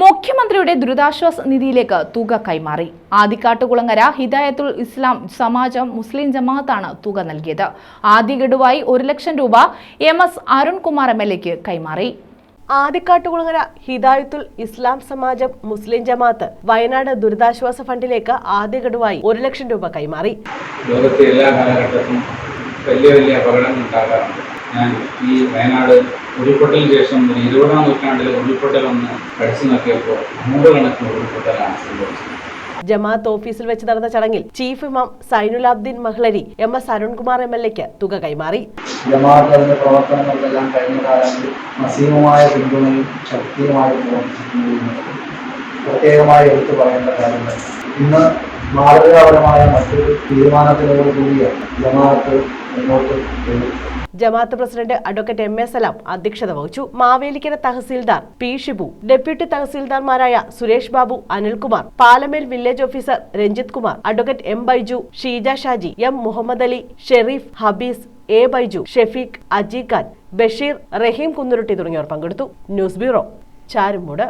മുഖ്യമന്ത്രിയുടെ ദുരിതാശ്വാസ നിധിയിലേക്ക് തുക കൈമാറി. ആദിക്കാട്ടുകുളങ്ങര ഹിദായത്തുൽ ഇസ്ലാം സമാജം മുസ്ലിം ജമാഅത്താണ് തുക നൽകിയത്. ആദ്യ ഗഡുവായി ഒരു ലക്ഷം രൂപ M S Arunkumar M L എക്ക് കൈമാറി. ആദിക്കാട്ടുകുളങ്ങര ഹിദായത്തുൽ ഇസ്ലാം സമാജം മുസ്ലിം ജമാഅത്ത് വയനാട് ദുരിതാശ്വാസ ഫണ്ടിലേക്ക് ആദ്യ ഗഡുവായി ഒരു ലക്ഷം രൂപ കൈമാറി. ലോകത്തെ എല്ലാ കാലഘട്ടത്തിലും വലിയ വലിയ അപകടങ്ങൾ ഉണ്ടാകാറുണ്ട്. ഞാൻ ഈ വയനാട് ഉരുൾപൊട്ടലിന് ശേഷം ഒരു ഇരുപതാം നൂറ്റാണ്ടിൽ ഉരുൾപൊട്ടൽ ഒന്ന് പഠിച്ചു നോക്കിയപ്പോൾ നൂറുകണക്കിന് ഉരുൾപൊട്ടലാണ് സംഭവിച്ചത്. ജമാഅത്ത് ഓഫീസിൽ വെച്ച് നടന്ന ചടങ്ങിൽ ചീഫ് ഇമാം Zainulabdeen Mahlari M S Arunkumar M L എക്ക് തുക കൈമാറി. ജമാഅത്തിന്റെ പ്രവർത്തനങ്ങൾക്കെല്ലാം കഴിഞ്ഞ കാലങ്ങളിൽ മസീമമായ പിന്തുണയും ശക്തിയുമായി പ്രത്യേകമായി എടുത്തു പറയേണ്ട കാര്യങ്ങൾ. ഇന്ന് മാതൃകാപരമായ മറ്റൊരു തീരുമാനത്തിനോടുകൂടിയ ജമാഅത്ത് മുന്നോട്ട് ജമാഅത്ത് president advocate M A Salam അധ്യക്ഷത വഹിച്ചു. Mavelikkara tahsildar P Shibu deputy തഹസീൽദാർമാരായ Suresh Babu Anilkumar Palamel village officer Ranjith Kumar advocate M Baiju Sheeja Shaji M Muhammad Ali Sherif Habees A Baiju Shefeeq Aji Khan Basheer Rahim Kunnurutti തുടങ്ങിയവർ പങ്കെടുത്തു. News bureau Charummood.